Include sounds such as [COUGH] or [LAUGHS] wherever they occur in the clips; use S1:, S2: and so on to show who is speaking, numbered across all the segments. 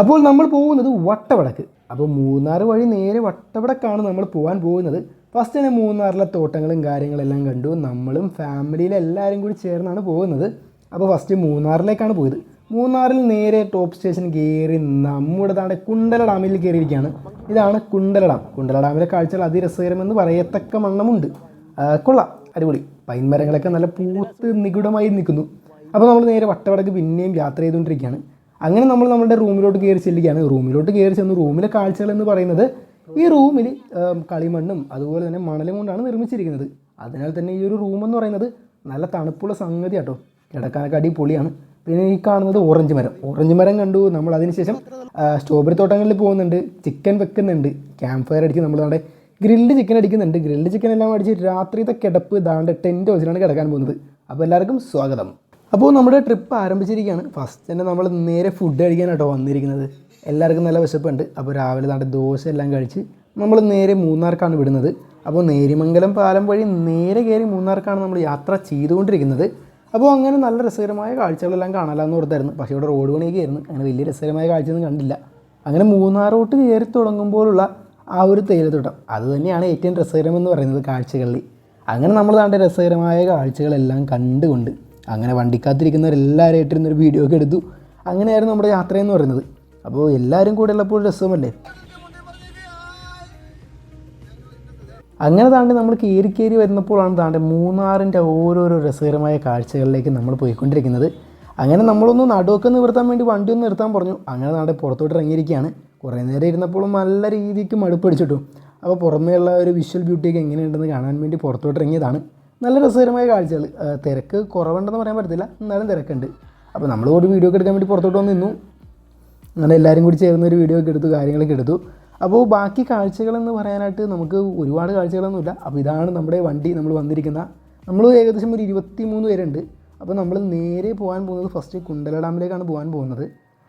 S1: അപ്പോൾ നമ്മൾ പോകുന്നത് വട്ടവടക്ക്. അപ്പോൾ മൂന്നാർ വഴി നേരെ വട്ടവടക്കാണ് നമ്മൾ പോകാൻ പോകുന്നത്. ഫസ്റ്റ് തന്നെ മൂന്നാറിലെ തോട്ടങ്ങളും കാര്യങ്ങളെല്ലാം കണ്ടു. നമ്മളും ഫാമിലിയിലെ എല്ലാവരും കൂടി ചേർന്നാണ് പോകുന്നത്. അപ്പോൾ ഫസ്റ്റ് മൂന്നാറിലേക്കാണ് പോയത്. മൂന്നാറിൽ നേരെ ടോപ്പ് സ്റ്റേഷൻ കയറി നമ്മുടെ താണ്ടെ കുണ്ടല ഡാമിൽ കയറിയിരിക്കുകയാണ് ഇതാണ് കുണ്ടല ഡാം കുണ്ടല ഡാമിലെ കാഴ്ചകൾ അതിരസകരമെന്ന് പറയത്തക്ക മണ്ണമുണ്ട് കൊള്ളാം. അടിപൊളി. പൈൻ മരങ്ങളൊക്കെ നല്ല പൂത്ത് നിഗൂഢമായി നിൽക്കുന്നു. അപ്പോൾ നമ്മൾ നേരെ വട്ടവടക്ക് പിന്നെയും യാത്ര ചെയ്തുകൊണ്ടിരിക്കുകയാണ്. അങ്ങനെ നമ്മൾ നമ്മുടെ റൂമിലോട്ട് കയറി ചെല്ലുകയാണ്. റൂമിലോട്ട് കയറി ചെന്ന് റൂമിലെ കാഴ്ചകൾ എന്ന് പറയുന്നത് ഈ റൂമിൽ കളിമണ്ണും അതുപോലെ തന്നെ മണലും കൊണ്ടാണ് നിർമ്മിച്ചിരിക്കുന്നത്. അതിനാൽ തന്നെ ഈ ഒരു റൂം എന്ന് പറയുന്നത് നല്ല തണുപ്പുള്ള സംഗതി കേട്ടോ കിടക്കാനൊക്കെ അടിപൊളിയാണ്. പിന്നെ ഈ കാണുന്നത് ഓറഞ്ച് മരം. ഓറഞ്ച് മരം കണ്ടു. നമ്മൾ അതിനുശേഷം സ്ട്രോബെറി തോട്ടങ്ങളിൽ പോകുന്നുണ്ട്. ചിക്കൻ വെക്കുന്നുണ്ട്. ക്യാമ്പ് ഫയർ അടിക്കും. നമ്മൾ നമ്മുടെ ഗ്രിൽഡ് ചിക്കൻ അടിക്കുന്നുണ്ട്. ഗ്രിൽഡ് ചിക്കൻ എല്ലാം അടിച്ച് രാത്രിയത്തെ കിടപ്പ് ദാണ്ട് ടെന്റ് ഹൗസിലാണ് കിടക്കാൻ പോകുന്നത്. അപ്പോൾ എല്ലാവർക്കും സ്വാഗതം. അപ്പോൾ നമ്മുടെ ട്രിപ്പ് ആരംഭിച്ചിരിക്കുകയാണ്. ഫസ്റ്റ് തന്നെ നമ്മൾ നേരെ ഫുഡ് കഴിക്കാനാട്ടോ വന്നിരിക്കുന്നത്. എല്ലാവർക്കും നല്ല വിശപ്പുണ്ട്. അപ്പോൾ രാവിലെ നാട്ടെ ദോശ എല്ലാം കഴിച്ച് നമ്മൾ നേരെ മൂന്നാർക്കാണ് വിടുന്നത്. അപ്പോൾ നേരിമംഗലം പാലം വഴി നേരെ കയറി മൂന്നാർക്കാണ് നമ്മൾ യാത്ര ചെയ്തുകൊണ്ടിരിക്കുന്നത്. അപ്പോൾ അങ്ങനെ നല്ല രസകരമായ കാഴ്ചകളെല്ലാം കാണാമെന്ന് ഓർത്തായിരുന്നു. പക്ഷേ ഇവിടെ റോഡ് പണിയൊക്കെ ആയിരുന്നു. അങ്ങനെ വലിയ രസകരമായ കാഴ്ചയൊന്നും കണ്ടില്ല. അങ്ങനെ മൂന്നാറോട്ട് കയറി തുടങ്ങുമ്പോഴുള്ള ആ ഒരു തേയിലത്തോട്ടം. അത് തന്നെയാണ് ഏറ്റവും രസകരമെന്ന് പറയുന്നത് കാഴ്ചകളിൽ. അങ്ങനെ നമ്മൾ താണ്ട രസകരമായ കാഴ്ചകളെല്ലാം കണ്ടുകൊണ്ട് അങ്ങനെ വണ്ടിക്കകത്തിരിക്കുന്നവരെല്ലാവരായിട്ടിരുന്നൊരു വീഡിയോ ഒക്കെ എടുത്തു. അങ്ങനെയായിരുന്നു നമ്മുടെ യാത്ര എന്ന് പറയുന്നത്. അപ്പോൾ എല്ലാവരും കൂടെ ഉള്ളപ്പോൾ രസമല്ലേ? അങ്ങനെ താണ്ടി നമ്മൾ കയറി കയറി വരുന്നപ്പോഴാണ് താണ്ടി മൂന്നാറിന്റെ ഓരോരോ രസകരമായ കാഴ്ചകളിലേക്ക് നമ്മൾ പോയിക്കൊണ്ടിരിക്കുന്നത്. അങ്ങനെ നമ്മളൊന്ന് നടുവൊക്കെ നിവർത്താൻ വേണ്ടി വണ്ടി ഒന്ന് നിർത്താൻ പറഞ്ഞു. അങ്ങനെ താണ്ടി പുറത്തോട്ട് ഇറങ്ങിയിരിക്കുകയാണ്. കുറേ നേരം ഇരുന്നപ്പോഴും നല്ല രീതിക്ക് മടുപ്പടിച്ചിട്ടു അപ്പോൾ പുറമേയുള്ള ഒരു വിഷ്വൽ ബ്യൂട്ടിയൊക്കെ എങ്ങനെയുണ്ടെന്ന് കാണാൻ വേണ്ടി പുറത്തോട്ട് ഇറങ്ങിയതാണ്. നല്ല രസകരമായ കാഴ്ചകൾ. തിരക്ക് കുറവുണ്ടെന്ന് പറയാൻ പറ്റത്തില്ല. എന്നാലും തിരക്കുണ്ട്. അപ്പോൾ നമ്മൾ ഒരു വീഡിയോ ഒക്കെ എടുക്കാൻ വേണ്ടി പുറത്തോട്ട് വന്ന് നിന്നു. അങ്ങനെ എല്ലാവരും കൂടി ചേർന്ന് ഒരു വീഡിയോ ഒക്കെ എടുത്തു കാര്യങ്ങളൊക്കെ എടുത്തു. അപ്പോൾ ബാക്കി കാഴ്ചകളെന്ന് പറയാനായിട്ട് നമുക്ക് ഒരുപാട് കാഴ്ചകളൊന്നുമില്ല അപ്പോൾ ഇതാണ് നമ്മുടെ വണ്ടി നമ്മൾ വന്നിരിക്കുന്ന. നമ്മൾ ഏകദേശം ഒരു ഇരുപത്തി മൂന്ന് പേരുണ്ട്. അപ്പോൾ നമ്മൾ നേരെ പോകാൻ പോകുന്നത് ഫസ്റ്റ് കുണ്ടല ഡാമിലേക്കാണ് പോകാൻ പോകുന്നത്.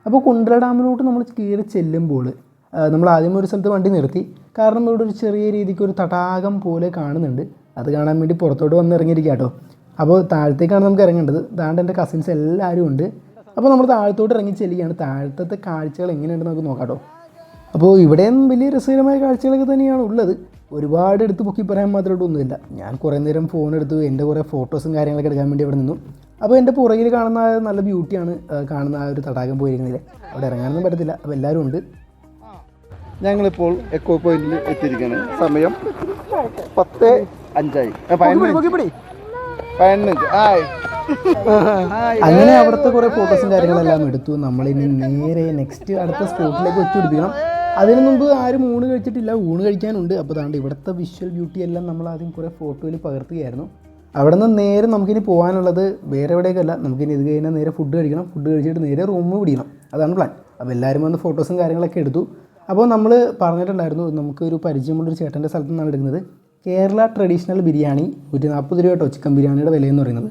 S1: അപ്പോൾ കുണ്ടല ഡാമിലോട്ട് നമ്മൾ കയറി ചെല്ലുമ്പോൾ നമ്മൾ ആദ്യം ഒരു സ്ഥലത്ത് വണ്ടി നിർത്തി. കാരണം ഇവിടെ ഒരു ചെറിയ രീതിക്ക് ഒരു തടാകം പോലെ കാണുന്നുണ്ട്. അത് കാണാൻ വേണ്ടി പുറത്തോട്ട് വന്ന് ഇറങ്ങിയിരിക്കുക കേട്ടോ അപ്പോൾ താഴത്തേക്കാണ് നമുക്ക് ഇറങ്ങേണ്ടത്. താണ്ട് എന്റെ കസിൻസ് എല്ലാവരും ഉണ്ട്. അപ്പോൾ നമ്മൾ താഴത്തോട്ട് ഇറങ്ങി ചെല്ലുകയാണ്. താഴത്തെ കാഴ്ചകൾ എങ്ങനെയുണ്ടെന്ന് നമുക്ക് നോക്കാം കേട്ടോ അപ്പോൾ ഇവിടെയും വലിയ രസകരമായ കാഴ്ചകളൊക്കെ തന്നെയാണ് ഉള്ളത്. ഒരുപാട് എടുത്ത് പൊക്കി പറയാൻ മാത്രമായിട്ട് ഒന്നുമില്ല. ഞാൻ കുറേ നേരം ഫോൺ എടുത്തു. എന്റെ കുറേ ഫോട്ടോസും കാര്യങ്ങളൊക്കെ എടുക്കാൻ വേണ്ടി അവിടെ നിന്നു. അപ്പോൾ എന്റെ പുറകിൽ കാണുന്ന നല്ല ബ്യൂട്ടിയാണ് കാണുന്ന ആ ഒരു തടാകം പോയിരിക്കുന്നത് അവിടെ ഇറങ്ങാനൊന്നും പറ്റത്തില്ല. അപ്പോൾ എല്ലാവരും ഉണ്ട്.
S2: ഞങ്ങളിപ്പോൾ എക്കോ പോയിന്റിൽ എത്തിയിരിക്കുകയാണ്. സമയം പത്ത് അഞ്ചായി. പതിനഞ്ച് ആയി [LAUGHS]
S1: അങ്ങനെ അവിടുത്തെ കുറേ ഫോട്ടോസും കാര്യങ്ങളെല്ലാം എടുത്തു. നമ്മളിനി നേരെ നെക്സ്റ്റ് അടുത്ത സ്പോട്ടിലേക്ക് വെച്ച് പിടിപ്പിക്കണം. അതിനു മുമ്പ് ആരും ഊണ് കഴിച്ചിട്ടില്ല. ഊണ് കഴിക്കാനുണ്ട്. അപ്പോൾ താണ്ട് ഇവിടുത്തെ വിഷ്വൽ ബ്യൂട്ടി എല്ലാം നമ്മൾ ആദ്യം കുറേ ഫോട്ടോയിൽ പകർത്തുകയായിരുന്നു. അവിടെ നിന്ന് നേരെ നമുക്കിനി പോകാനുള്ളത് വേറെ എവിടേക്കല്ല നമുക്കിനി ഇത് കഴിഞ്ഞാൽ നേരെ ഫുഡ് കഴിക്കണം. ഫുഡ് കഴിച്ചിട്ട് നേരെ റൂം പിടിക്കണം. അതാണ് പ്ലാൻ അപ്പോൾ എല്ലാവരും വന്ന് ഫോട്ടോസും കാര്യങ്ങളൊക്കെ എടുത്തു. അപ്പോൾ നമ്മൾ പറഞ്ഞിട്ടുണ്ടായിരുന്നു നമുക്കൊരു പരിചയമുള്ളൊരു ചേട്ടന്റെ സ്ഥലത്ത് നിന്നാണ് എടുക്കുന്നത്. കേരള ട്രഡീഷണൽ ബിരിയാണി നൂറ്റി നാൽപ്പത് രൂപ കേട്ടോ ചിക്കൻ ബിരിയാണിയുടെ വിലയെന്ന് പറയുന്നത്.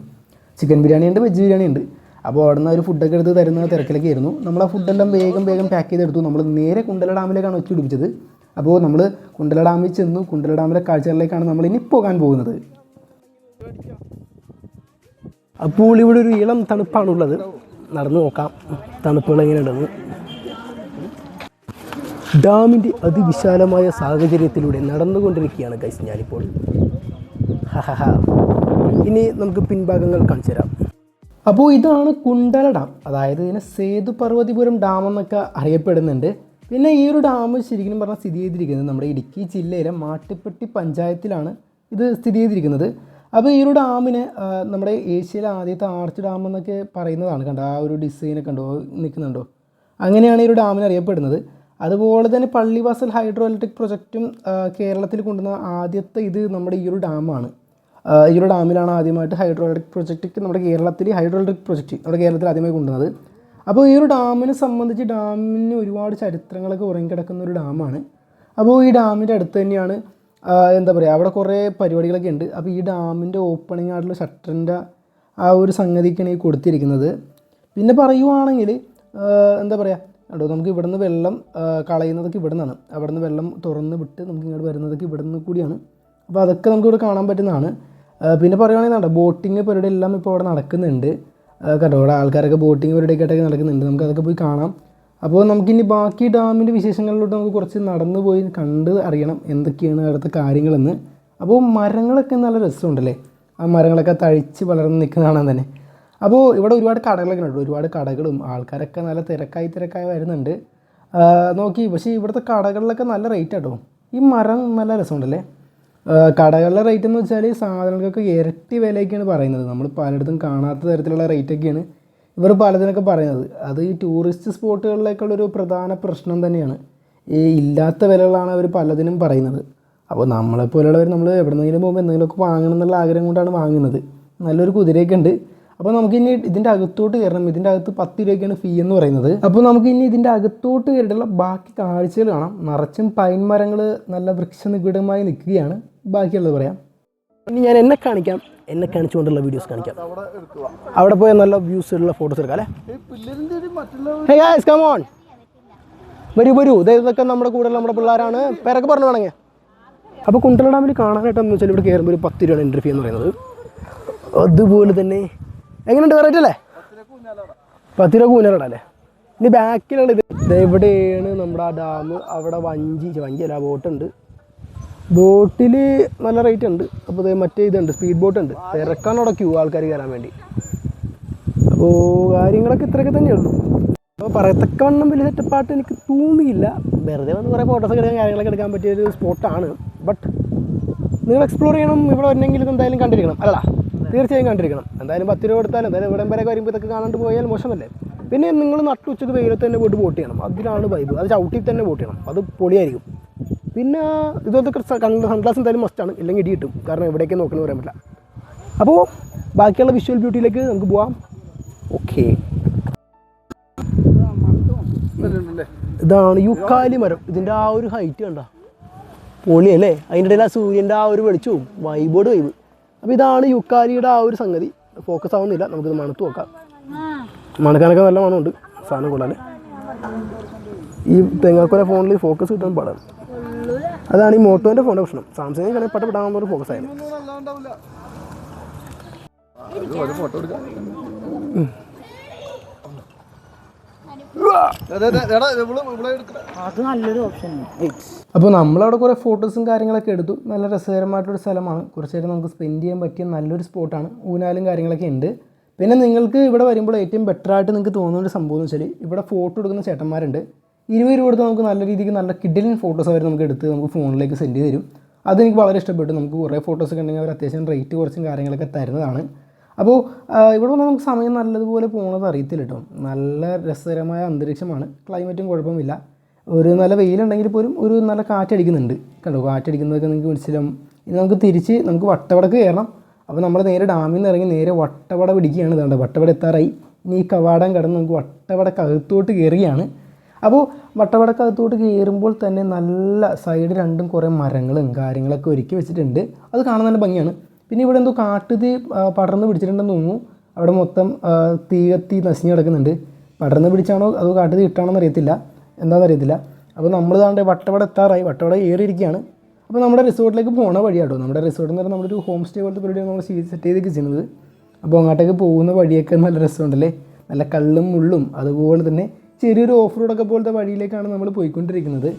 S1: ചിക്കൻ ബിരിയാണി ഉണ്ട് വെജ് ബിരിയാണി ഉണ്ട്. അപ്പോൾ അവിടെ നിന്ന് ഒരു ഫുഡൊക്കെ എടുത്ത് തരുന്ന തിരക്കിലൊക്കെ ആയിരുന്നു. നമ്മൾ ആ ഫുഡെല്ലാം വേഗം വേഗം പാക്ക് ചെയ്തെടുത്തു നമ്മൾ നേരെ കുണ്ടല ഡാമിലേക്കാണ് വെച്ച് പിടിപ്പിച്ചത്. അപ്പോൾ നമ്മൾ കുണ്ടല ഡാമിൽ ചെന്നു കുണ്ടല ഡാമിലെ കാഴ്ചകളിലേക്കാണ് നമ്മൾ ഇനി പോകാൻ പോകുന്നത്. അപ്പോൾ ഇവിടെ ഒരു ഇളം തണുപ്പാണുള്ളത്. നടന്നു നോക്കാം. തണുപ്പുകൾ എങ്ങനെയുണ്ടെന്ന്. ഡാമിന്റെ അതിവിശാലമായ സാഹചര്യത്തിലൂടെ നടന്നുകൊണ്ടിരിക്കുകയാണ് ഗൈസ് ഞാനിപ്പോൾ. ഹഹഹ. ഇനി നമുക്ക് പിൻഭാഗങ്ങൾ കാണിച്ചു തരാം. അപ്പോൾ ഇതാണ് കുണ്ടല ഡാം. അതായത് ഇതിനെ സേതു പർവതിപുരം ഡാം എന്നൊക്കെ അറിയപ്പെടുന്നുണ്ട്. പിന്നെ ഈ ഒരു ഡാം ശരിക്കും പറഞ്ഞാൽ സ്ഥിതി ചെയ്തിരിക്കുന്നത് നമ്മുടെ ഇടുക്കി ജില്ലയിലെ മാട്ടുപ്പെട്ടി പഞ്ചായത്തിലാണ് ഇത് സ്ഥിതി ചെയ്തിരിക്കുന്നത്. അപ്പോൾ ഈ ഒരു ഡാമിന് നമ്മുടെ ഏഷ്യയിലെ ആദ്യത്തെ ആർച്ച് ഡാം എന്നൊക്കെ പറയുന്നതാണ് കണ്ടോ? ആ ഒരു ഡിസൈനൊക്കെ ഉണ്ടോ നിൽക്കുന്നുണ്ടോ? അങ്ങനെയാണ് ഈ ഒരു ഡാമിന് അറിയപ്പെടുന്നത്. അതുപോലെ തന്നെ പള്ളിവാസൽ ഹൈഡ്രോ ഇലക്ട്രിക് പ്രൊജക്റ്റും കേരളത്തിൽ കൊണ്ടുവന്ന ആദ്യത്തെ ഇത് നമ്മുടെ ഈ ഒരു ഡാമാണ്. ഈ ഒരു ഡാമിലാണ് ആദ്യമായിട്ട് ഹൈഡ്രോ ഇലക്ട്രിക് പ്രൊജക്റ്റ് നമ്മുടെ കേരളത്തിൽ ഹൈഡ്രോ ഇലക്ട്രിക് പ്രൊജക്റ്റ് നമ്മുടെ കേരളത്തിൽ ആദ്യമായി കൊണ്ടുവന്നത്. അപ്പോൾ ഈ ഒരു ഡാമിനെ സംബന്ധിച്ച് ഡാമിന് ഒരുപാട് ചരിത്രങ്ങളൊക്കെ ഉറങ്ങിക്കിടക്കുന്ന ഒരു ഡാമാണ്. അപ്പോൾ ഈ ഡാമിന്റെ അടുത്ത് തന്നെയാണ് എന്താ പറയുക അവിടെ കുറേ പരിപാടികളൊക്കെ ഉണ്ട്. അപ്പോൾ ഈ ഡാമിന്റെ ഓപ്പണിംഗ് ആയിട്ടുള്ള ഷട്ടറിന്റെ ആ ഒരു സംഗതിക്കാണ് ഈ കൊടുത്തിരിക്കുന്നത്. പിന്നെ പറയുവാണെങ്കിൽ എന്താ പറയുക കേട്ടോ നമുക്ക് ഇവിടുന്ന് വെള്ളം കളയുന്നതൊക്കെ ഇവിടെ നിന്നാണ് അവിടെ നിന്ന് വെള്ളം തുറന്ന് വിട്ട് നമുക്ക് ഇങ്ങോട്ട് വരുന്നതൊക്കെ ഇവിടെ നിന്ന് കൂടിയാണ്. അപ്പോൾ അതൊക്കെ നമുക്ക് ഇവിടെ കാണാൻ പറ്റുന്നതാണ്. പിന്നെ പറയുകയാണെങ്കിൽ നട ബോട്ടിങ് പരിപാടി എല്ലാം ഇപ്പോൾ അവിടെ നടക്കുന്നുണ്ട്. കണ്ടോ? ഇവിടെ ആൾക്കാരൊക്കെ ബോട്ടിങ് പരിപാടിയൊക്കെ ആയിട്ടൊക്കെ നടക്കുന്നുണ്ട്. നമുക്ക് അതൊക്കെ പോയി കാണാം. അപ്പോൾ നമുക്കിനി ബാക്കി ഡാമിന്റെ വിശേഷങ്ങളിലോട്ട് നമുക്ക് കുറച്ച് നടന്നു പോയി കണ്ട് അറിയണം എന്തൊക്കെയാണ് അവിടുത്തെ കാര്യങ്ങളെന്ന്. അപ്പോൾ മരങ്ങളൊക്കെ നല്ല രസമുണ്ടല്ലേ? ആ മരങ്ങളൊക്കെ തഴിച്ച് വളർന്ന് നിൽക്കുന്നതാണ് തന്നെ. അപ്പോൾ ഇവിടെ ഒരുപാട് കടകളൊക്കെ ഉണ്ട്. ഒരുപാട് കടകളും ആൾക്കാരൊക്കെ നല്ല തിരക്കായി തിരക്കായി വരുന്നുണ്ട്. നോക്കി. പക്ഷേ ഇവിടുത്തെ കടകളിലൊക്കെ നല്ല റേറ്റ് കേട്ടോ ഈ മരം നല്ല രസമുണ്ടല്ലേ? കടകളിലെ റേറ്റ് എന്ന് വെച്ചാൽ സാധനങ്ങൾക്കൊക്കെ ഇരട്ടി വിലയൊക്കെയാണ് പറയുന്നത്. നമ്മൾ പലയിടത്തും കാണാത്ത തരത്തിലുള്ള റേറ്റൊക്കെയാണ് ഇവർ പലതിനൊക്കെ പറയുന്നത്. അത് ഈ ടൂറിസ്റ്റ് സ്പോട്ടുകളിലേക്കുള്ളൊരു പ്രധാന പ്രശ്നം തന്നെയാണ്. ഈ ഇല്ലാത്ത വിലകളാണ് അവർ പലതിനും പറയുന്നത്. അപ്പോൾ നമ്മളെപ്പോലുള്ളവർ നമ്മൾ എവിടെന്നെങ്കിലും പോകുമ്പോൾ എന്തെങ്കിലുമൊക്കെ വാങ്ങണം എന്നുള്ള ആഗ്രഹം കൊണ്ടാണ് വാങ്ങുന്നത്. നല്ലൊരു കുതിരയൊക്കെ ഉണ്ട്. അപ്പോൾ നമുക്ക് ഇനി ഇതിന്റെ അകത്തോട്ട് കയറണം. ഇതിന്റെ അകത്ത് പത്ത് രൂപയ്ക്കാണ് ഫീ എന്ന് പറയുന്നത്. അപ്പോൾ നമുക്ക് ഇനി ഇതിന്റെ അകത്തോട്ട് കയറിയിട്ടുള്ള ബാക്കി കാഴ്ചകൾ കാണാം. നിറച്ചും പൈൻ മരങ്ങൾ നല്ല വൃക്ഷനിബിഡമായി നിൽക്കുകയാണ്. ബാക്കിയുള്ളത് പറയാം. ഇനി ഞാൻ എന്നെ കാണിക്കാം. എന്നെ കാണിച്ചുകൊണ്ടുള്ള വീഡിയോസ് കാണിക്കാം.
S2: അവിടെ
S1: പോയ നല്ല വ്യൂസ് ഉള്ള ഫോട്ടോസ് എടുക്കാം വരൂ വരൂ. ഇതൊക്കെ നമ്മുടെ കൂടെ നമ്മുടെ പിള്ളേരാണ്. പേരൊക്കെ പറഞ്ഞു വേണമെങ്കിൽ. അപ്പോൾ കുണ്ടല ഡാമിൽ കാണാനായിട്ടെന്ന് വെച്ചാൽ ഇവിടെ കയറുമ്പോൾ ഒരു പത്ത് രൂപയാണ് എൻട്രി ഫീ എന്ന് പറയുന്നത്. അതുപോലെ തന്നെ എങ്ങനെയുണ്ട് വെറൈറ്റി അല്ലേ? പത്തിര കൂനലട ഇനി ബാക്കിലുള്ള ഇത്. ദേ ഇവിടെയാണ് നമ്മുടെ ആ ഡാം അവിടെ വഞ്ചി വഞ്ചി അല്ല ബോട്ടുണ്ട്. ബോട്ടിൽ നല്ല റേറ്റ് ഉണ്ട്. അപ്പോൾ ഇത് മറ്റേ ഇതുണ്ട് സ്പീഡ് ബോട്ട് ഉണ്ട്. ഇറക്കാൻ അവിടെ ക്യൂ ആൾക്കാർ കയറാൻ വേണ്ടി. അപ്പോൾ കാര്യങ്ങളൊക്കെ ഇത്രയൊക്കെ തന്നെയുള്ളൂ. അപ്പോൾ പറയത്തക്കവണ്ണം വലിയ സെറ്റപ്പായിട്ട് എനിക്ക് തോന്നിയില്ല. വെറുതെ വന്ന് കുറേ ഫോട്ടോസ് എടുക്കാൻ കാര്യങ്ങളൊക്കെ എടുക്കാൻ പറ്റിയ ഒരു സ്പോട്ടാണ് ബട്ട് നിങ്ങൾ എക്സ്പ്ലോർ ചെയ്യണം. ഇവിടെ വരണമെങ്കിൽ എന്തായാലും കണ്ടിരിക്കണം. അല്ല തീർച്ചയായും കണ്ടിരിക്കണം. എന്തായാലും പത്ത് രൂപ കൊടുത്താലും എന്തായാലും ഇവിടം വരെ വരുമ്പോൾ ഇതൊക്കെ കാണാണ്ട് പോയാൽ മോശമല്ലേ? പിന്നെ നിങ്ങൾ നട്ടുച്ചക്ക് വെയിലത്ത് തന്നെ പോയിട്ട് വോട്ട് ചെയ്യണം. അതിലാണ് വൈബ് അത് ചവിട്ടി തന്നെ വോട്ട് ചെയ്യണം. അത് പൊളിയായിരിക്കും. പിന്നെ ഇതൊക്കെ സൺഗ്ലാസ് എന്തായാലും മസ്റ്റാണ് ഇല്ലെങ്കിൽ ഇടി കിട്ടും. കാരണം എവിടേക്ക് നോക്കണമെന്ന് പറയാൻ പറ്റില്ല. അപ്പോൾ ബാക്കിയുള്ള വിഷ്വൽ ബ്യൂട്ടിയിലേക്ക് നമുക്ക് പോവാം. ഓക്കെ ഇതാണ് യുക്കാലി മരം. ഇതിന്റെ ആ ഒരു ഹൈറ്റ് കണ്ട? പൊളിയല്ലേ? അതിന്റെ ഇടയിൽ ആ സൂര്യന്റെ ആ ഒരു വെളിച്ചവും വൈബോട് വൈബ് അപ്പോൾ ഇതാണ് യുക്കാലിയുടെ ആ ഒരു സംഗതി. ഫോക്കസ് ആവുന്നില്ല. നമുക്കിത് മണത്ത് നോക്കാം. മണക്കാനൊക്കെ നല്ല മണമുണ്ട്. സാധനം കൂടാൻ ഈ തെങ്ങാക്കൊല ഫോണിൽ ഫോക്കസ് കിട്ടാൻ പാടാണ്. അതാണ് ഈ മോട്ടോന്റെ ഫോണിന്റെ പ്രശ്നം. സാംസങ് കണേ പെട്ട പെടാൻ ഒരു ഫോക്കസ്
S2: ഒരു ഫോട്ടോ എടുക്കാം അതെ അതെ എടാ ഇവിടെ ഇവിടെ എടുക്കട്ടെ
S3: അത് നല്ലൊരു ഓപ്ഷനാണ്
S1: അപ്പോൾ നമ്മളവിടെ കുറേ ഫോട്ടോസും കാര്യങ്ങളൊക്കെ എടുത്തു. നല്ല രസകരമായിട്ടൊരു സ്ഥലമാണ്. കുറച്ച് നേരം നമുക്ക് സ്പെൻഡ് ചെയ്യാൻ പറ്റിയ നല്ലൊരു സ്പോട്ടാണ് ഊനാലും കാര്യങ്ങളൊക്കെ ഉണ്ട്. പിന്നെ നിങ്ങൾക്ക് ഇവിടെ വരുമ്പോൾ ഏറ്റവും ബെറ്റർ ആയിട്ട് നിങ്ങൾക്ക് തോന്നുന്ന ഒരു സംഭവം എന്ന് വെച്ചാൽ ഇവിടെ ഫോട്ടോ എടുക്കുന്ന ചേട്ടന്മാരുണ്ട്. ഇരുപത് രൂപ കൊടുത്ത് നമുക്ക് നല്ല രീതിക്ക് നല്ല കിഡിലിൻ ഫോട്ടോസ് അവർ നമുക്ക് എടുത്ത് നമുക്ക് ഫോണിലേക്ക് സെൻഡ് ചെയ്ത് തരും. അതെനിക്ക് വളരെ ഇഷ്ടപ്പെട്ടു. നമുക്ക് കുറേ ഫോട്ടോസ് ഒക്കെ ഉണ്ടെങ്കിൽ അവർ അത്യാവശ്യം റേറ്റ് കുറച്ചും കാര്യങ്ങളൊക്കെ തരുന്നതാണ്. അപ്പോൾ ഇവിടെ വന്നാൽ നമുക്ക് സമയം നല്ലതുപോലെ പോകുന്നത് അറിയത്തില്ല കേട്ടോ നല്ല രസകരമായ അന്തരീക്ഷമാണ്. ക്ലൈമറ്റും കുഴപ്പമില്ല. ഒരു നല്ല വെയിലുണ്ടെങ്കിൽ പോലും ഒരു നല്ല കാറ്റടിക്കുന്നുണ്ട്. കണ്ടോ കാറ്റടിക്കുന്നതൊക്കെ നിങ്ങൾക്ക് മനസ്സിലാവും. ഇനി നമുക്ക് തിരിച്ച് നമുക്ക് വട്ടവടക്ക് കയറണം. അപ്പോൾ നമ്മൾ നേരെ ഡാമിൽ നിന്ന് ഇറങ്ങി നേരെ വട്ടവട പിടിക്കുകയാണ് ഇതാണ്ട് വട്ടവട എത്താറായി. ഇനി ഈ കവാടം കടന്ന് നമുക്ക് വട്ടവടക്കകത്തോട്ട് കയറുകയാണ്. അപ്പോൾ വട്ടവടക്കകത്തോട്ട് കയറുമ്പോൾ തന്നെ നല്ല സൈഡ് രണ്ടും കുറേ മരങ്ങളും കാര്യങ്ങളൊക്കെ ഒരുക്കി വെച്ചിട്ടുണ്ട്. അത് കാണാൻ നല്ല ഭംഗിയാണ്. പിന്നെ ഇവിടെ എന്തോ കാട്ടുതീ പടർന്ന് പിടിച്ചിട്ടുണ്ടെന്ന് തോന്നുന്നു. അവിടെ മൊത്തം തീ കത്തി നശിഞ്ഞ് കിടക്കുന്നുണ്ട്. പടർന്ന് പിടിച്ചാണോ അതോ കാട്ടുതീ ഇട്ടാണോന്ന് അറിയത്തില്ല. എന്താണെന്ന് അറിയത്തില്ല അപ്പോൾ നമ്മൾ താണ്ട് വട്ടവട എത്താറായി. വട്ടവട ഏറിയിരിക്കുകയാണ്. അപ്പോൾ നമ്മുടെ റിസോർട്ടിലേക്ക് പോണ വഴിയാട്ടോ. നമ്മുടെ റിസോർട്ട് എന്ന് പറഞ്ഞാൽ നമ്മളൊരു ഹോം സ്റ്റേ പോലത്തെ പരിപാടിയാണ് നമ്മൾ സെറ്റ് ചെയ്തൊക്കെ ചെയ്യുന്നത്. അപ്പോൾ അങ്ങോട്ടേക്ക് പോകുന്ന വഴിയൊക്കെ നല്ല രസമുണ്ടല്ലേ? നല്ല കള്ളും മുള്ളും. അതുപോലെ തന്നെ ചെറിയൊരു ഓഫ് റോഡൊക്കെ പോലത്തെ വഴിയിലേക്കാണ് നമ്മൾ പോയിക്കൊണ്ടിരിക്കുന്നത്.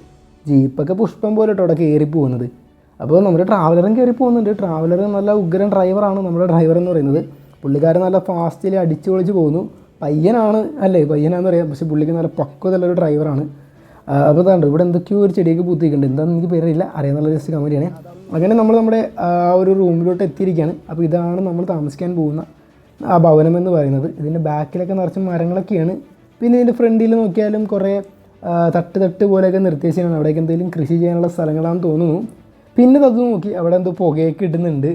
S1: ജീപ്പൊക്കെ പുഷ്പം പോലെ കേട്ടോ അവിടെ കയറി പോകുന്നത് അപ്പോൾ നമ്മുടെ ട്രാവലറും കയറി പോകുന്നുണ്ട്. ട്രാവലർ നല്ല ഉഗ്രൻ ഡ്രൈവറാണ് നമ്മുടെ ഡ്രൈവർ എന്ന് പറയുന്നത്. പുള്ളിക്കാരൻ നല്ല ഫാസ്റ്റിൽ അടിച്ചു പൊളിച്ച് പോകുന്നു. പയ്യനാണ് അല്ലേ? പയ്യനാന്ന് പറയാം. പക്ഷേ പുള്ളിക്ക് നല്ല പക്വതയുള്ളൊരു ഡ്രൈവറാണ് അപ്പോൾ ഇതാണ്ട് ഇവിടെ എന്തൊക്കെയോ ഒരു ചെടിയൊക്കെ പൂത്തിക്കുന്നുണ്ട് എന്താണെന്ന് എനിക്ക് പേരില്ല അറിയാന്നുള്ള ജസ്റ്റ് കമന്റിയാണ് അങ്ങനെ നമ്മൾ നമ്മുടെ ആ ഒരു റൂമിലോട്ട് എത്തിയിരിക്കുകയാണ്. അപ്പോൾ ഇതാണ് നമ്മൾ താമസിക്കാൻ പോകുന്ന ആ ഭവനം എന്ന് പറയുന്നത്. ഇതിന്റെ ബാക്കിലൊക്കെ നിറച്ച് മരങ്ങളൊക്കെയാണ്. പിന്നെ ഇതിന്റെ ഫ്രണ്ടിൽ നോക്കിയാലും കുറേ തട്ട് തട്ട് പോലെയൊക്കെ നിർത്തിയാണ് അവിടേക്ക് എന്തെങ്കിലും കൃഷി ചെയ്യാനുള്ള സ്ഥലങ്ങളാണെന്ന് തോന്നുന്നു. പിന്നെ അത് നോക്കി അവിടെ എന്തോ പുകയൊക്കെ ഇടുന്നുണ്ട്.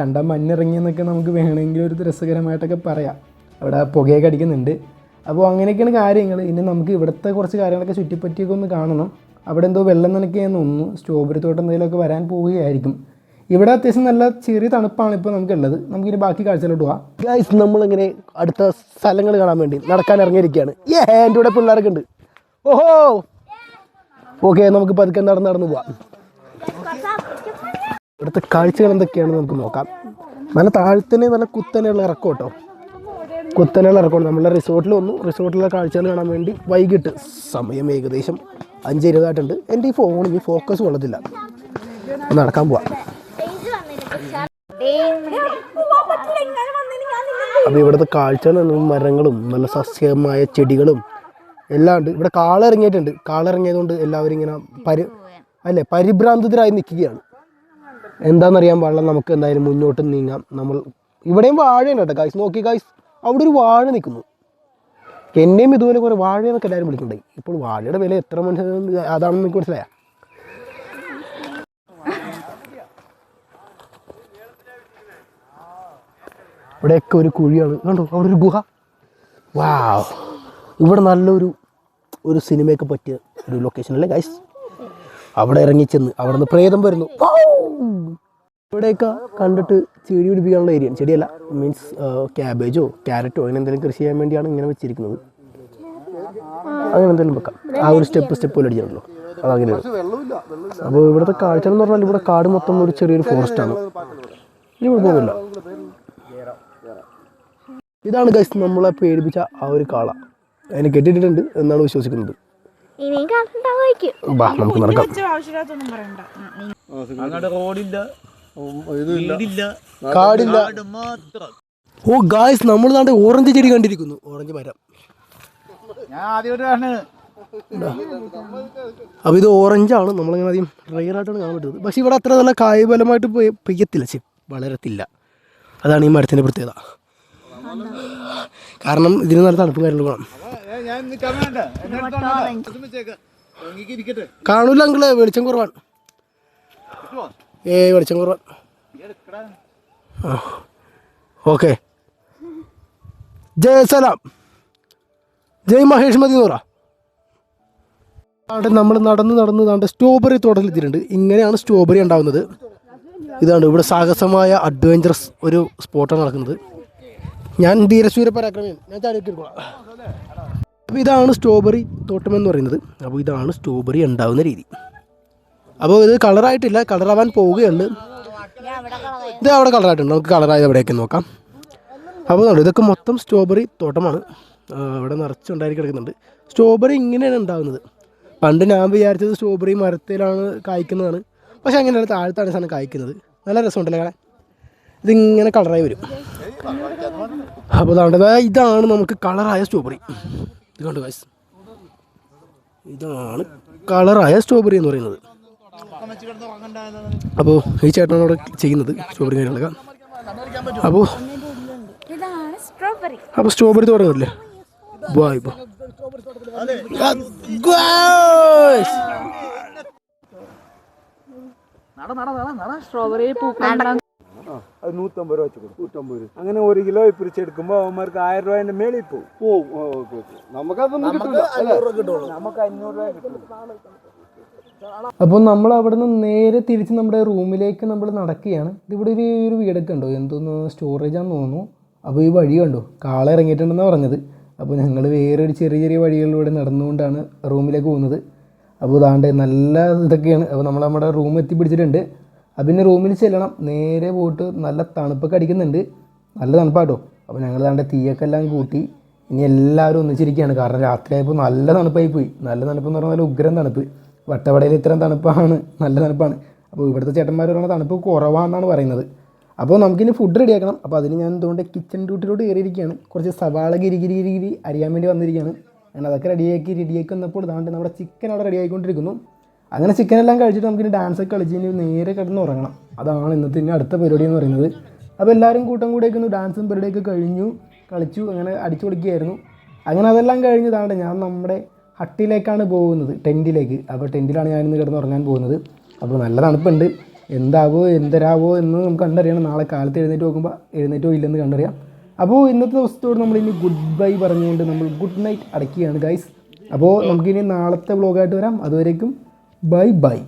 S1: കണ്ട മഞ്ഞിറങ്ങി മഞ്ഞിറങ്ങിയെന്നൊക്കെ നമുക്ക് വേണമെങ്കിൽ ഒരു രസകരമായിട്ടൊക്കെ പറയാം. അവിടെ പുകയൊക്കെ അടിക്കുന്നുണ്ട്. അപ്പോൾ അങ്ങനെയൊക്കെയാണ് കാര്യങ്ങൾ ഇനി നമുക്ക് ഇവിടുത്തെ കുറച്ച് കാര്യങ്ങളൊക്കെ ചുറ്റിപ്പറ്റിയൊക്കെ ഒന്ന് കാണണം. അവിടെ എന്തോ വെള്ളം നനയ്ക്കുകയെന്ന് ഒന്ന് സ്ട്രോബെറി തോട്ടം എന്തെങ്കിലുമൊക്കെ വരാൻ പോവുകയായിരിക്കും. ഇവിടെ അത്യാവശ്യം നല്ല ചെറിയ തണുപ്പാണ് ഇപ്പോൾ നമുക്കുള്ളത്. നമുക്കിനി ബാക്കി കാഴ്ചയിലോട്ട് പോവാം. ഗൈസ് നമ്മളിങ്ങനെ അടുത്ത സ്ഥലങ്ങൾ കാണാൻ വേണ്ടി നടക്കാൻ ഇറങ്ങിയിരിക്കുകയാണ്. ഏ എന്റെ കൂടെ പിള്ളേരൊക്കെ ഉണ്ട്. ഓഹോ! ഓക്കെ നമുക്ക് പതുക്കെ നടന്ന് നടന്ന് പോവാം. ഇവിടുത്തെ കാഴ്ചകൾ എന്തൊക്കെയാണെന്ന് നമുക്ക് നോക്കാം. നല്ല താഴ്ത്തന്നെ നല്ല കുത്തനെയുള്ള ഇറക്കം കേട്ടോ. കുത്തനെയുള്ള ഇറക്കണം നമ്മളെ റിസോർട്ടിൽ വന്നു. റിസോർട്ടിലെ കാഴ്ചകൾ കാണാൻ വേണ്ടി വൈകിട്ട് സമയം ഏകദേശം അഞ്ച് ഇരുപതായിട്ടുണ്ട് എന്റെ ഈ ഫോൺ ഈ ഫോക്കസ് കൊള്ളത്തില്ല. ഒന്ന് നടക്കാൻ പോവാം. അപ്പോൾ ഇവിടുത്തെ കാഴ്ച മരങ്ങളും നല്ല സസ്യമായ ചെടികളും എല്ലാം ഉണ്ട്. ഇവിടെ കാളിറങ്ങിയിട്ടുണ്ട് കാളിറങ്ങിയതുകൊണ്ട് എല്ലാവരും ഇങ്ങനെ പരി അല്ലേ? പരിഭ്രാന്തരായി നിൽക്കുകയാണ്. എന്താണെന്നറിയാൻ പാടില്ല. നമുക്ക് എന്തായാലും മുന്നോട്ട് നീങ്ങാം. നമ്മൾ ഇവിടെയും വാഴയാണ് കേട്ടോ. ഗായ്സ് നോക്കി ഗായ്സ് അവിടെ ഒരു വാഴ നിൽക്കുന്നു. എന്നെയും ഇതുപോലെ കുറേ വാഴയെന്നൊക്കെ എല്ലാവരും വിളിക്കുന്നുണ്ട്. ഇപ്പോൾ വാഴയുടെ വില എത്ര മനുഷ്യൻ അതാണെന്ന് എനിക്ക് മനസ്സിലായ? ഇവിടെയൊക്കെ ഒരു കുഴിയാണ്. കണ്ടോ? അവിടെ ഒരു ഗുഹ. വാ ഇവിടെ നല്ലൊരു ഒരു സിനിമയൊക്കെ പറ്റിയ ഒരു ലൊക്കേഷൻ അല്ലേ ഗൈസ് അവിടെ ഇറങ്ങിച്ചെന്ന് അവിടെ നിന്ന് പ്രേതം വരുന്നു! ഇവിടെയൊക്കെ കണ്ടിട്ട് ചെടി പിടിപ്പിക്കാനുള്ള ഏരിയ ചെടിയല്ല മീൻസ് ക്യാബേജോ ക്യാരറ്റോ അങ്ങനെ എന്തെങ്കിലും കൃഷി ചെയ്യാൻ വേണ്ടിയാണ് ഇങ്ങനെ വെച്ചിരിക്കുന്നത്. അങ്ങനെ എന്തെങ്കിലും വെക്കാം. ആ ഒരു സ്റ്റെപ്പ് സ്റ്റെപ്പ് പോലെ അടിച്ചിട്ടുണ്ടല്ലോ. അതങ്ങനെയാണ് അപ്പോൾ ഇവിടുത്തെ കാഴ്ച എന്ന് പറഞ്ഞാൽ ഇവിടെ കാട് മൊത്തം ഒരു ചെറിയൊരു ഫോറസ്റ്റാണ് ഇനി കുഴപ്പമൊന്നുമില്ല ഇതാണ് ഗൈസ് നമ്മളെ പേടിപ്പിച്ച ആ ഒരു കാള. അതിനെ കെട്ടിയിട്ടുണ്ട് എന്നാണ് വിശ്വസിക്കുന്നത്.
S3: ഇനിയും കണ്ടുണ്ടാവായിരിക്കും
S1: ബാ നമുക്ക് നടക്കാം.
S4: ആവശ്യമില്ലാത്തൊന്നും പറയണ്ട.
S2: അങ്ങോട്ട് റോഡില്ല. ഇതില്ല
S4: വീടില്ല.
S1: കാടില്ല.
S4: കാട് മാത്രം.
S1: ഓ ഗായ്സ് നമ്മൾ നാണ്ട് ഓറഞ്ച് ചെടി കണ്ടിരിക്കുന്നു. ഓറഞ്ച് മരം. അപ്പോൾ ഇത്. ഓറഞ്ചാണ്. നമ്മളിങ്ങനെ ആദ്യം റയറായിട്ടാണ് കാണാൻ പറ്റുന്നത് പക്ഷെ ഇവിടെ അത്ര നല്ല കായബലമായിട്ട് പെയ്യ- പെയ്യത്തില്ല. ചെ വളരത്തില്ല. അതാണ് ഈ മരത്തിന്റെ പ്രത്യേകത. കാരണം ഇതിന് നല്ല തണുപ്പ് വേണം.
S4: ഇരിക്കട്ടെ
S1: കാണൂല അങ്കിൾ വെളിച്ചം കുറവാണ്. ഏ വെളിച്ചം കുറവാണ്. ഓക്കെ. ജയ സലാം. ജയ് മഹേഷ് മതി നൂറ അവിടെ നമ്മൾ നടന്ന് നടന്ന് താണ്ട് സ്ട്രോബെറി തോട്ടത്തിലെത്തിയിട്ടുണ്ട് ഇങ്ങനെയാണ് സ്ട്രോബെറി ഉണ്ടാവുന്നത്. ഇതാണ് ഇവിടെ സാഹസമായ അഡ്വഞ്ചറസ് ഒരു സ്പോട്ടാണ് നടക്കുന്നത്. ഞാൻ ധീരശൂര പരാക്രമൻ ഞാൻ ചാടിയൊക്കെ എടുക്കണം അപ്പോൾ ഇതാണ് സ്ട്രോബെറി തോട്ടം എന്ന് പറയുന്നത്. അപ്പോൾ ഇതാണ് സ്ട്രോബെറി ഉണ്ടാവുന്ന രീതി. അപ്പോൾ ഇത് കളറായിട്ടില്ല കളറാവാൻ പോവുകയുള്ളു. ഇത് അവിടെ കളറായിട്ടുണ്ട് നമുക്ക് കളറായത് എവിടെയൊക്കെ നോക്കാം. അപ്പോൾ ഇതൊക്കെ മൊത്തം സ്ട്രോബെറി തോട്ടമാണ്. ഇവിടെ നിറച്ചുണ്ടായി കിടക്കുന്നുണ്ട്. സ്ട്രോബെറി ഇങ്ങനെയാണ് ഉണ്ടാകുന്നത് പണ്ട് ഞാൻ വിചാരിച്ചത് സ്ട്രോബെറി മരത്തിലാണ് കായ്ക്കുന്നതാണ്. പക്ഷേ അങ്ങനെയല്ല താഴത്താണ് സാധനം കായ്ക്കുന്നത്. നല്ല രസമുണ്ടല്ലേ കാണാൻ? ഇതിങ്ങനെ കളറായി വരും. അപ്പോൾ അതാണ്ട് ഇതാണ് നമുക്ക് കളറായ സ്ട്രോബെറി ഇത് കണ്ടു ഗൈസ് ഇതാണ് കളറായ സ്ട്രോബെറി എന്ന് പറയുന്നത്. അപ്പോൾ ഈ ചേട്ടനോട് അവിടെ ചെയ്യുന്നത് സ്ട്രോബെറി കാര്യങ്ങളൊക്കെ. അപ്പോൾ
S3: ഇതാണ് സ്ട്രോബെറി
S1: അപ്പോൾ സ്ട്രോബെറി തുടങ്ങില്ലേ ബായ് ബോ.
S4: സ്ട്രോബെറി പൂക്കൾ
S5: അത് നൂറ്റമ്പത് രൂപ വെച്ച് കൊടുക്കും. നൂറ്റമ്പത് രൂപ. അങ്ങനെ ഒരു കിലോ പിരിച്ചെടുക്കുമ്പോൾ അവന്മാർക്ക് ആയിരം രൂപേന്റെ മേളിൽ പോകും.
S2: പോവും ഓ, ഓക്കെ ഓക്കെ നമുക്കതൊന്നും കിട്ടില്ല
S5: നമുക്ക് അഞ്ഞൂറ് രൂപ കിട്ടും
S1: അപ്പോൾ നമ്മൾ അവിടെ നിന്ന് നേരെ തിരിച്ച് നമ്മുടെ റൂമിലേക്ക് നമ്മൾ നടക്കുകയാണ്. ഇതിവിടെ ഒരു ഒരു വീടൊക്കെ ഉണ്ടോ എന്തോന്ന് സ്റ്റോറേജാന്ന് തോന്നുന്നു. അപ്പോൾ ഈ വഴി കണ്ടോ? കാള ഇറങ്ങിയിട്ടുണ്ടെന്നാണ് പറഞ്ഞത്. അപ്പോൾ ഞങ്ങൾ വേറൊരു ചെറിയ ചെറിയ വഴികളിലൂടെ നടന്നുകൊണ്ടാണ് റൂമിലേക്ക് പോകുന്നത്. അപ്പോൾ ഇതാണ്ട് നല്ല ഇതൊക്കെയാണ്. അപ്പോൾ നമ്മൾ നമ്മുടെ റൂം എത്തിപ്പിടിച്ചിട്ടുണ്ട്. അപ്പോൾ പിന്നെ റൂമിൽ ചെല്ലണം. നേരെ പോയിട്ട് നല്ല തണുപ്പൊക്കെ അടിക്കുന്നുണ്ട്. നല്ല തണുപ്പാട്ടോ. അപ്പോൾ ഞങ്ങൾ താണ്ട് തീയൊക്കെ എല്ലാം കൂട്ടി ഇനി എല്ലാവരും ഒന്നിച്ചിരിക്കുകയാണ് കാരണം രാത്രിയായപ്പോൾ നല്ല തണുപ്പായി പോയി. നല്ല തണുപ്പ് എന്ന് പറഞ്ഞാൽ ഉഗ്രം തണുപ്പ്. വട്ടവടയിൽ ഇത്രയും തണുപ്പാണ്. നല്ല തണുപ്പാണ്. അപ്പോൾ ഇവിടുത്തെ ചേട്ടന്മാർ പറയുന്ന തണുപ്പ് കുറവാണെന്നാണ് പറയുന്നത്. അപ്പോൾ നമുക്കിനി ഫുഡ് റെഡിയാക്കണം അപ്പോൾ അതിന് ഞാൻ എന്തുകൊണ്ട് കിച്ചൺ ഡ്യൂട്ടിയിലോട്ട് കയറിയിരിക്കുകയാണ്. കുറച്ച് സവാള ഗിരി ഗിരി ഗിരി ഗിരി അറിയാൻ വേണ്ടി വന്നിരിക്കുകയാണ്. ഞാൻ അതൊക്കെ റെഡിയാക്കി റെഡിയാക്കി വന്നപ്പോൾ ഇതാണ്ട് നമ്മുടെ ചിക്കൻ അവിടെ റെഡി ആയിക്കൊണ്ടിരിക്കുന്നു. അങ്ങനെ ചിക്കൻ എല്ലാം കഴിച്ചിട്ട് നമുക്കിനി ഡാൻസ് ഒക്കെ കളിച്ച് ഇനി നേരെ കിടന്ന് ഉറങ്ങണം. അതാണ് ഇന്നത്തെ ഇനി അടുത്ത പരിപാടി എന്ന് പറയുന്നത്. അപ്പോൾ എല്ലാവരും കൂട്ടം കൂടിയേക്കുന്നു ഡാൻസും പരിപാടിയൊക്കെ കഴിഞ്ഞു കളിച്ചു അങ്ങനെ അടിച്ചു കൊടുക്കുകയായിരുന്നു അങ്ങനെ അതെല്ലാം കഴിഞ്ഞതാണ് ഞാൻ നമ്മുടെ ഹട്ടിലേക്കാണ് പോകുന്നത് ടെന്റിലേക്ക് അപ്പോൾ ടെന്റിലാണ് ഞാൻ കിടന്ന് ഉറങ്ങാൻ പോകുന്നത്. അപ്പോൾ നല്ല തണുപ്പുണ്ട്. എന്താവോ എന്തരാവോ എന്ന് നമുക്ക് കണ്ടറിയണം. നാളെ കാലത്ത് എഴുന്നേറ്റ് നോക്കുമ്പോൾ എഴുന്നേറ്റോ ഇല്ലെന്ന് കണ്ടറിയാം. അപ്പോൾ ഇന്നത്തെ ദിവസത്തോട് നമ്മൾ ഇനി ഗുഡ് ബൈ പറഞ്ഞുകൊണ്ട് നമ്മൾ ഗുഡ് നൈറ്റ് അടയ്ക്കുകയാണ് ഗൈസ് അപ്പോൾ നമുക്കിനി നാളത്തെ വ്ളോഗായിട്ട് വരാം. അതുവരേക്കും ബൈ ബൈ